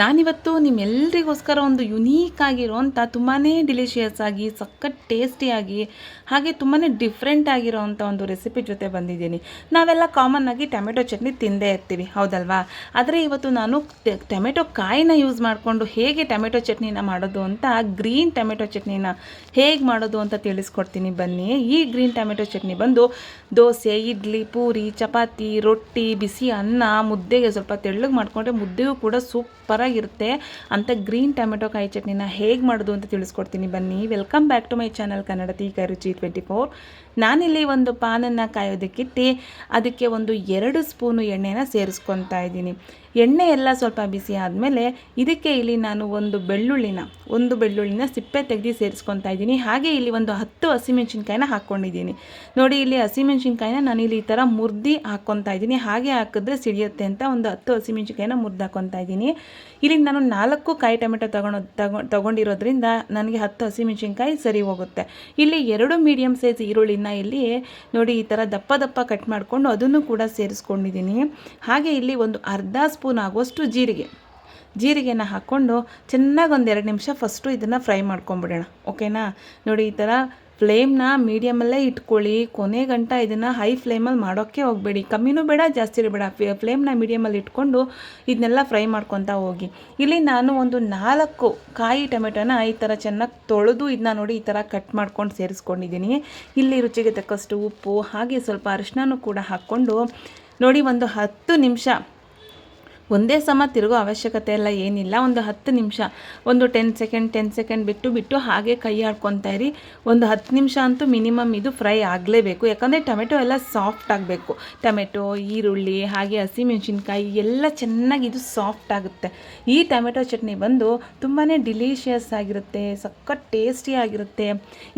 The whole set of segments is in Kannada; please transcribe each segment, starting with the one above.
ನಾನಿವತ್ತು ನಿಮ್ಮೆಲ್ಲರಿಗೋಸ್ಕರ ಒಂದು ಯುನೀಕ್ ಆಗಿರೋಂಥ ತುಂಬಾ ಡಿಲಿಷಿಯಸ್ ಆಗಿ, ಸಖತ್ ಟೇಸ್ಟಿಯಾಗಿ ಹಾಗೆ ತುಂಬಾ ಡಿಫ್ರೆಂಟ್ ಆಗಿರೋವಂಥ ಒಂದು ರೆಸಿಪಿ ಜೊತೆ ಬಂದಿದ್ದೀನಿ. ನಾವೆಲ್ಲ ಕಾಮನ್ ಆಗಿ ಟೊಮೆಟೊ ಚಟ್ನಿ ತಿಂದೇ ಇರ್ತೀವಿ, ಹೌದಲ್ವಾ? ಆದರೆ ಇವತ್ತು ನಾನು ಟೊಮೆಟೊ ಕಾಯಿನ ಯೂಸ್ ಮಾಡಿಕೊಂಡು ಹೇಗೆ ಟೊಮೆಟೊ ಚಟ್ನಿನ ಮಾಡೋದು ಅಂತ ಗ್ರೀನ್ ಟೊಮೆಟೊ ಚಟ್ನಿನ ಹೇಗೆ ಮಾಡೋದು ಅಂತ ತಿಳಿಸ್ಕೊಡ್ತೀನಿ ಬನ್ನಿ. ಈ ಗ್ರೀನ್ ಟೊಮೆಟೊ ಚಟ್ನಿ ಬಂದು ದೋಸೆ, ಇಡ್ಲಿ, ಪೂರಿ, ಚಪಾತಿ, ರೊಟ್ಟಿ, ಬಿಸಿ ಅನ್ನ, ಮುದ್ದೆಗೆ ಸ್ವಲ್ಪ ತೆಳ್ಳಗೆ ಮಾಡಿಕೊಂಡ್ರೆ ಮುದ್ದೆಯೂ ಕೂಡ ಸೂಪರಾಗಿರುತ್ತೆ ಅಂತ ಗ್ರೀನ್ ಟೊಮೆಟೊ ಕಾಯಿ ಚಟ್ನಿನ ಹೇಗೆ ಮಾಡೋದು ಅಂತ ತಿಳಿಸ್ಕೊಡ್ತೀನಿ. ಬನ್ನಿ. Welcome back to my channel ಕನ್ನಡತಿ ಕೈ ರುಚಿ ಟ್ವೆಂಟಿ ಫೋರ್ ನಾನಿಲ್ಲಿ ಒಂದು ಪಾನನ್ನು ಕಾಯೋದಕ್ಕಿಟ್ಟು ಅದಕ್ಕೆ ಒಂದು ಎರಡು ಸ್ಪೂನು ಎಣ್ಣೆನ ಸೇರಿಸ್ಕೊತಾ ಇದ್ದೀನಿ. ಎಣ್ಣೆ ಎಲ್ಲ ಸ್ವಲ್ಪ ಬಿಸಿ ಆದಮೇಲೆ ಇದಕ್ಕೆ ಇಲ್ಲಿ ನಾನು ಒಂದು ಬೆಳ್ಳುಳ್ಳಿನ ಒಂದು ಬೆಳ್ಳುಳ್ಳಿನ ಸಿಪ್ಪೆ ತೆಗೆದು ಸೇರಿಸ್ಕೊತಾ ಇದ್ದೀನಿ. ಹಾಗೆ ಇಲ್ಲಿ ಒಂದು ಹತ್ತು ಹಸಿಮೆಣ್ಸಿನ್ಕಾಯಿನ ಹಾಕ್ಕೊಂಡಿದ್ದೀನಿ. ನೋಡಿ, ಇಲ್ಲಿ ಹಸಿಮೆಣ್ಸಿನ್ಕಾಯಿನ ನಾನು ಇಲ್ಲಿ ಈ ಥರ ಮುರ್ದಿ ಹಾಕ್ಕೊತಾ ಇದ್ದೀನಿ. ಹಾಗೆ ಹಾಕಿದ್ರೆ ಸಿಡಿಯುತ್ತೆ ಅಂತ ಒಂದು ಹತ್ತು ಹಸಿಮೆಣ್ಸಿನ್ಕಾಯಿನ ಮುರ್ದು ಹಾಕ್ಕೊತಾ ಇದ್ದೀನಿ. ಇಲ್ಲಿ ನಾನು ನಾಲ್ಕು ಕಾಯಿ ಟೊಮೆಟೊ ತಗೊಂಡು ತಗೊ ತಗೊಂಡಿರೋದ್ರಿಂದ ನನಗೆ ಹತ್ತು ಹಸಿಮೆಣ್ಸಿನ್ಕಾಯಿ ಸರಿ ಹೋಗುತ್ತೆ. ಇಲ್ಲಿ ಎರಡು ಮೀಡಿಯಮ್ ಸೈಜ್ ಈರುಳ್ಳಿನ ಇಲ್ಲಿ ನೋಡಿ ಈ ಥರ ದಪ್ಪ ದಪ್ಪ ಕಟ್ ಮಾಡಿಕೊಂಡು ಅದನ್ನು ಕೂಡ ಸೇರಿಸ್ಕೊಂಡಿದ್ದೀನಿ. ಹಾಗೆ ಇಲ್ಲಿ ಒಂದು ಅರ್ಧ ಸ್ಪೂನ್ ಆಗುವಷ್ಟು ಜೀರಿಗೆ. ಜೀರಿಗೆನ ಹಾಕ್ಕೊಂಡು ಚೆನ್ನಾಗಿ ಒಂದು ಎರಡು ನಿಮಿಷ ಫಸ್ಟು ಇದನ್ನು ಫ್ರೈ ಮಾಡ್ಕೊಂಬಿಡೋಣ ಓಕೆನಾ ನೋಡಿ ಈ ಥರ ಫ್ಲೇಮ್ನ ಮೀಡಿಯಮಲ್ಲೇ ಇಟ್ಕೊಳ್ಳಿ. ಕೊನೆ ಗಂಟ ಇದನ್ನು ಹೈ ಫ್ಲೇಮಲ್ಲಿ ಮಾಡೋಕ್ಕೆ ಹೋಗಬೇಡಿ. ಕಮ್ಮಿನೂ ಬೇಡ, ಜಾಸ್ತಿ ಬೇಡ ಫ್ಲೇಮ್ನ ಮೀಡಿಯಮಲ್ಲಿ ಇಟ್ಕೊಂಡು ಇದನ್ನೆಲ್ಲ ಫ್ರೈ ಮಾಡ್ಕೊತಾ ಹೋಗಿ. ಇಲ್ಲಿ ನಾನು ಒಂದು ನಾಲ್ಕು ಕಾಯಿ ಟೊಮೆಟೊನ ಈ ಥರ ಚೆನ್ನಾಗಿ ತೊಳೆದು ಇದನ್ನ ನೋಡಿ ಈ ಥರ ಕಟ್ ಮಾಡ್ಕೊಂಡು ಸೇರಿಸ್ಕೊಂಡಿದ್ದೀನಿ. ಇಲ್ಲಿ ರುಚಿಗೆ ತಕ್ಕಷ್ಟು ಉಪ್ಪು, ಹಾಗೆ ಸ್ವಲ್ಪ ಅರಿಶಿನೂ ಕೂಡ ಹಾಕ್ಕೊಂಡು ನೋಡಿ ಒಂದು ಹತ್ತು ನಿಮಿಷ ಒಂದೇ ಸಮ ತಿರುಗೋ ಅವಶ್ಯಕತೆ ಎಲ್ಲ ಏನಿಲ್ಲ. ಒಂದು ಹತ್ತು ನಿಮಿಷ, ಒಂದು ಟೆನ್ ಸೆಕೆಂಡ್ ಟೆನ್ ಸೆಕೆಂಡ್ ಬಿಟ್ಟು ಬಿಟ್ಟು ಹಾಗೆ ಕೈ ಆಡ್ಕೊತಾ ಇರಿ. ಒಂದು ಹತ್ತು ನಿಮಿಷ ಅಂತೂ ಮಿನಿಮಮ್ ಇದು ಫ್ರೈ ಆಗಲೇಬೇಕು. ಯಾಕಂದರೆ ಟೊಮೆಟೊ ಎಲ್ಲ ಸಾಫ್ಟ್ ಆಗಬೇಕು. ಟೊಮೆಟೊ, ಈರುಳ್ಳಿ, ಹಾಗೆ ಹಸಿಮೆಣಸಿನ್ಕಾಯಿ ಎಲ್ಲ ಚೆನ್ನಾಗಿ ಇದು ಸಾಫ್ಟ್ ಆಗುತ್ತೆ. ಈ ಟೊಮೆಟೊ ಚಟ್ನಿ ಬಂದು ತುಂಬಾ ಡಿಲೀಷಿಯಸ್ ಆಗಿರುತ್ತೆ, ಸಖತ್ ಟೇಸ್ಟಿ ಆಗಿರುತ್ತೆ.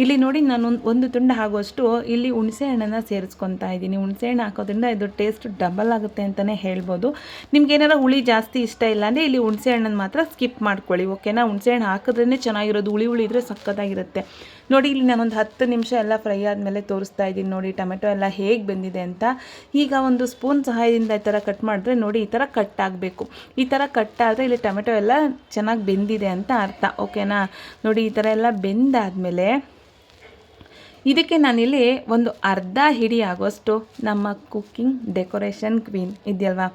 ಇಲ್ಲಿ ನೋಡಿ ನಾನು ಒಂದು ತುಂಡ ಆಗುವಷ್ಟು ಇಲ್ಲಿ ಹುಣಸೆ ಹಣ್ಣನ್ನು ಸೇರಿಸ್ಕೊತಾ ಇದ್ದೀನಿ. ಹುಣಸೆ ಹಣ್ಣು ಹಾಕೋದ್ರಿಂದ ಇದು ಟೇಸ್ಟ್ ಡಬಲ್ ಆಗುತ್ತೆ ಅಂತಲೇ ಹೇಳ್ಬೋದು. ನಿಮ್ಗೆ ಏನಾರ ಹುಳಿ ಜಾಸ್ತಿ ಇಷ್ಟ ಇಲ್ಲ ಅಂದರೆ ಇಲ್ಲಿ ಹುಣಸೆ ಹಣ್ಣನ್ನು ಮಾತ್ರ ಸ್ಕಿಪ್ ಮಾಡ್ಕೊಳ್ಳಿ ಓಕೆನಾ ಹುಣಸೆ ಹಣ್ಣು ಹಾಕಿದ್ರೇ ಚೆನ್ನಾಗಿರೋದು, ಹುಳಿ ಹುಳಿ ಇದ್ರೆ ಸಕ್ಕತ್ತಾಗಿರುತ್ತೆ ನೋಡಿ, ಇಲ್ಲಿ ನಾನೊಂದು ಹತ್ತು ನಿಮಿಷ ಎಲ್ಲ ಫ್ರೈ ಆದಮೇಲೆ ತೋರಿಸ್ತಾ ಇದ್ದೀನಿ ನೋಡಿ, ಟೊಮೆಟೊ ಎಲ್ಲ ಹೇಗೆ ಬೆಂದಿದೆ ಅಂತ. ಈಗ ಒಂದು ಸ್ಪೂನ್ ಸಹಾಯದಿಂದ ಈ ಥರ ಕಟ್ ಮಾಡಿದ್ರೆ ನೋಡಿ, ಈ ಥರ ಕಟ್ ಆಗಬೇಕು. ಈ ಥರ ಕಟ್ ಆದರೆ ಇಲ್ಲಿ ಟೊಮೆಟೊ ಎಲ್ಲ ಚೆನ್ನಾಗಿ ಬೆಂದಿದೆ ಅಂತ ಅರ್ಥ ಓಕೆನಾ ನೋಡಿ, ಈ ಥರ ಎಲ್ಲ ಬೆಂದಾದಮೇಲೆ ಇದಕ್ಕೆ ನಾನಿಲ್ಲಿ ಒಂದು ಅರ್ಧ ಹಿಡಿ ಆಗೋಷ್ಟು ನಮ್ಮ ಕುಕ್ಕಿಂಗ್ ಡೆಕೋರೇಷನ್ ಕ್ವೀನ್ ಇದೆಯಲ್ವಾ?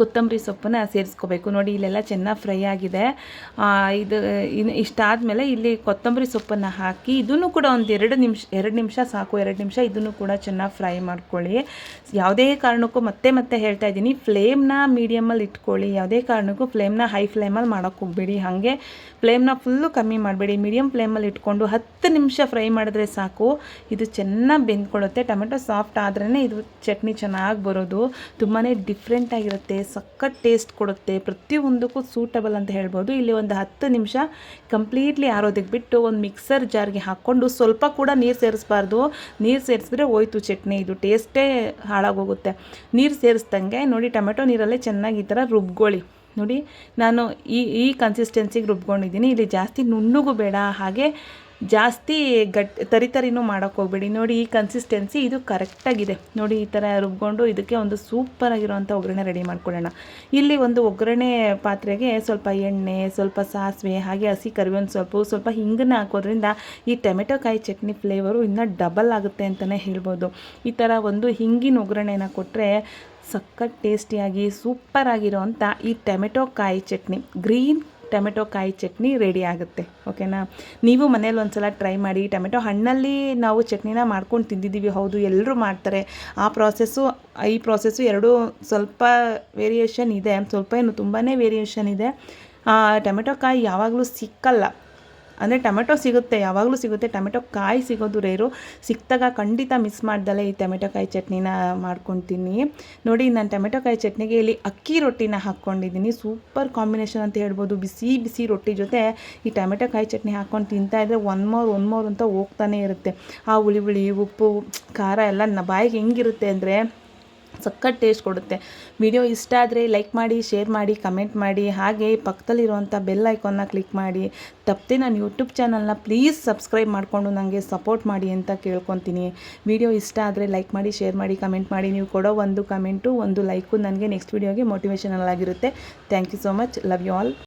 ಕೊತ್ತಂಬರಿ ಸೊಪ್ಪನ್ನ ಸೇರಿಸ್ಕೋಬೇಕು. ನೋಡಿ, ಇಲ್ಲೆಲ್ಲ ಚೆನ್ನಾಗಿ ಫ್ರೈ ಆಗಿದೆ. ಇದು, ಇನ್ನು ಇಷ್ಟಾದಮೇಲೆ ಇಲ್ಲಿ ಕೊತ್ತಂಬರಿ ಸೊಪ್ಪನ್ನು ಹಾಕಿ, ಇದನ್ನು ಕೂಡ ಒಂದು ಎರಡು ನಿಮಿಷ ಎರಡು ನಿಮಿಷ ಸಾಕು, ಎರಡು ನಿಮಿಷ ಇದನ್ನು ಕೂಡ ಚೆನ್ನಾಗಿ ಫ್ರೈ ಮಾಡ್ಕೊಳ್ಳಿ. ಯಾವುದೇ ಕಾರಣಕ್ಕೂ ಮತ್ತೆ ಮತ್ತೆ ಹೇಳ್ತಾ ಇದ್ದೀನಿ, ಫ್ಲೇಮ್ನ ಮೀಡಿಯಮಲ್ಲಿ ಇಟ್ಕೊಳ್ಳಿ. ಯಾವುದೇ ಕಾರಣಕ್ಕೂ ಫ್ಲೇಮ್ನ ಹೈ ಫ್ಲೇಮಲ್ಲಿ ಮಾಡೋಕ್ಕೆ ಹೋಗಬೇಡಿ. ಹಾಗೆ ಫ್ಲೇಮ್ನ ಫುಲ್ಲು ಕಮ್ಮಿ ಮಾಡಬೇಡಿ. ಮೀಡಿಯಮ್ ಫ್ಲೇಮಲ್ಲಿ ಇಟ್ಕೊಂಡು ಹತ್ತು ನಿಮಿಷ ಫ್ರೈ ಮಾಡಿದ್ರೆ ಸಾಕು. ಇದು ಚೆನ್ನಾಗಿ ಬೆಂದ್ಕೊಳ್ಳುತ್ತೆ. ಟೊಮೆಟೊ ಸಾಫ್ಟ್ ಆದ್ರೇ ಇದು ಚಟ್ನಿ ಚೆನ್ನಾಗಿ ಬರೋದು. ತುಂಬಾ ಡಿಫ್ರೆಂಟ್ ಆಗಿರುತ್ತೆ. ಸಖತ್ ಟೇಸ್ಟ್ ಕೊಡುತ್ತೆ. ಪ್ರತಿಯೊಂದಕ್ಕೂ ಸೂಟಬಲ್ ಅಂತ ಹೇಳ್ಬೋದು. ಇಲ್ಲಿ ಒಂದು ಹತ್ತು ನಿಮಿಷ ಕಂಪ್ಲೀಟ್ಲಿ ಆರೋದಕ್ಕೆ ಬಿಟ್ಟು ಒಂದು ಮಿಕ್ಸರ್ ಜಾರ್ಗೆ ಹಾಕ್ಕೊಂಡು ಸ್ವಲ್ಪ ಕೂಡ ನೀರು ಸೇರಿಸ್ಬಾರ್ದು. ನೀರು ಸೇರಿಸಿದ್ರೆ ಹೋಯ್ತು ಚಟ್ನಿ. ಇದು ಟೇಸ್ಟೇ ಹಾಳಾಗೋಗುತ್ತೆ. ನೀರು ಸೇರಿಸ್ದಂಗೆ ನೋಡಿ ಟೊಮೆಟೊ ನೀರಲ್ಲೇ ಚೆನ್ನಾಗಿ ಈ ಥರ ರುಬ್ಕೊಳ್ಳಿ. ನೋಡಿ ನಾನು ಈ ಈ ಕನ್ಸಿಸ್ಟೆನ್ಸಿಗೆ ರುಬ್ಕೊಂಡಿದ್ದೀನಿ. ಇಲ್ಲಿ ಜಾಸ್ತಿ ನುಣ್ಣಗೂ ಬೇಡ. ಹಾಗೆ ಜಾಸ್ತಿ ಗಟ್ ತರಿ ತರಿನೂ ಮಾಡೋಕ್ಕೆ ಹೋಗ್ಬೇಡಿ. ನೋಡಿ, ಈ ಕನ್ಸಿಸ್ಟೆನ್ಸಿ ಇದು ಕರೆಕ್ಟಾಗಿದೆ ನೋಡಿ, ಈ ಥರ ರುಬ್ಕೊಂಡು ಇದಕ್ಕೆ ಒಂದು ಸೂಪರ್ ಆಗಿರೋಂಥ ಒಗ್ಗರಣೆ ರೆಡಿ ಮಾಡ್ಕೊಳ್ಳೋಣ. ಇಲ್ಲಿ ಒಂದು ಒಗ್ಗರಣೆ ಪಾತ್ರೆಗೆ ಸ್ವಲ್ಪ ಎಣ್ಣೆ, ಸ್ವಲ್ಪ ಸಾಸಿವೆ, ಹಾಗೆ ಹಸಿ ಕರಿಬೇವಿನ ಸೊಪ್ಪು, ಸ್ವಲ್ಪ ಹಿಂಗನ್ನ ಹಾಕೋದ್ರಿಂದ ಈ ಟೊಮೆಟೊ ಕಾಯಿ ಚಟ್ನಿ ಫ್ಲೇವರು ಇನ್ನೂ ಡಬಲ್ ಆಗುತ್ತೆ ಅಂತಲೇ ಹೇಳ್ಬೋದು. ಈ ಥರ ಒಂದು ಹಿಂಗಿನ ಒಗ್ಗರಣೆನ ಕೊಟ್ಟರೆ ಸಖತ್ ಟೇಸ್ಟಿಯಾಗಿ ಸೂಪರ್ ಆಗಿರೋಂಥ ಈ ಟೊಮೆಟೊ ಕಾಯಿ ಚಟ್ನಿ. ಗ್ರೀನ್ ಟೊಮೆಟೊ ಕಾಯಿ ಚಟ್ನಿ ರೆಡಿ ಆಗುತ್ತೆ ಓಕೆನಾ ನೀವು ಮನೇಲಿ ಒಂದು ಸಲ ಟ್ರೈ ಮಾಡಿ ಟೊಮೆಟೊ ಹಣ್ಣಲ್ಲಿ ನಾವು ಚಟ್ನಿನ ಮಾಡ್ಕೊಂಡು ತಿಂದಿದ್ದೀವಿ, ಹೌದು ಎಲ್ಲರೂ ಮಾಡ್ತಾರೆ. ಆ ಪ್ರಾಸೆಸ್ಸು ಈ ಪ್ರಾಸೆಸ್ಸು ಎರಡೂ ಸ್ವಲ್ಪ ವೇರಿಯೇಷನ್ ಇದೆ, ಸ್ವಲ್ಪ ಏನು ತುಂಬಾ ವೇರಿಯೇಷನ್ ಇದೆ. ಟೊಮೆಟೊ ಕಾಯಿ ಯಾವಾಗಲೂ ಸಿಕ್ಕಲ್ಲ. ಅಂದರೆ ಟೊಮೆಟೊ ಸಿಗುತ್ತೆ, ಯಾವಾಗಲೂ ಸಿಗುತ್ತೆ. ಟೊಮೆಟೊ ಕಾಯಿ ಸಿಗೋದು ರೇರು. ಸಿಕ್ತಾಗ ಖಂಡಿತ ಮಿಸ್ ಮಾಡ್ದಲೇ ಈ ಟೊಮೆಟೊ ಕಾಯಿ ಚಟ್ನಿನ ಮಾಡ್ಕೊತೀನಿ. ನೋಡಿ, ನಾನು ಟೊಮೆಟೊ ಕಾಯಿ ಚಟ್ನಿಗೆ ಇಲ್ಲಿ ಅಕ್ಕಿ ರೊಟ್ಟಿನ ಹಾಕ್ಕೊಂಡಿದ್ದೀನಿ. ಸೂಪರ್ ಕಾಂಬಿನೇಷನ್ ಅಂತ ಹೇಳ್ಬೋದು. ಬಿಸಿ ಬಿಸಿ ರೊಟ್ಟಿ ಜೊತೆ ಈ ಟೊಮೆಟೊ ಕಾಯಿ ಚಟ್ನಿ ಹಾಕ್ಕೊಂಡು ತಿಂತಾ ಇದ್ದರೆ ಒನ್ ಮೋರ್ ಒನ್ ಮೋರ್ ಅಂತ ಹೋಗ್ತಾನೆ ಇರುತ್ತೆ. ಆ ಹುಳಿ ಹುಳಿ, ಉಪ್ಪು, ಖಾರ ಎಲ್ಲ ನ ಬಾಯಿಗೆ ಹೆಂಗಿರುತ್ತೆ ಅಂದರೆ ಸಖತ್ ಟೇಸ್ಟ್ ಕೊಡುತ್ತೆ. ವಿಡಿಯೋ ಇಷ್ಟ ಆದರೆ ಲೈಕ್ ಮಾಡಿ ಶೇರ್ ಮಾಡಿ ಕಮೆಂಟ್ ಮಾಡಿ, ಹಾಗೆ ಪಕ್ಕದಲ್ಲಿರುವಂಥ ಬೆಲ್ ಐಕಾನ್ನ ಕ್ಲಿಕ್ ಮಾಡಿ ತಪ್ಪದೆ ನಾನು ಯೂಟ್ಯೂಬ್ ಚಾನಲ್ನ ಪ್ಲೀಸ್ ಸಬ್ಸ್ಕ್ರೈಬ್ ಮಾಡಿಕೊಂಡು ನನಗೆ ಸಪೋರ್ಟ್ ಮಾಡಿ ಅಂತ ಕೇಳ್ಕೊತೀನಿ. ವಿಡಿಯೋ ಇಷ್ಟ ಆದರೆ ಲೈಕ್ ಮಾಡಿ ಶೇರ್ ಮಾಡಿ ಕಮೆಂಟ್ ಮಾಡಿ, ನೀವು ಕೊಡೋ ಒಂದು ಕಮೆಂಟು ಒಂದು ಲೈಕು ನನಗೆ ನೆಕ್ಸ್ಟ್ ವಿಡಿಯೋಗೆ ಮೋಟಿವೇಶನಲ್ ಆಗಿರುತ್ತೆ. Thank you so much love you all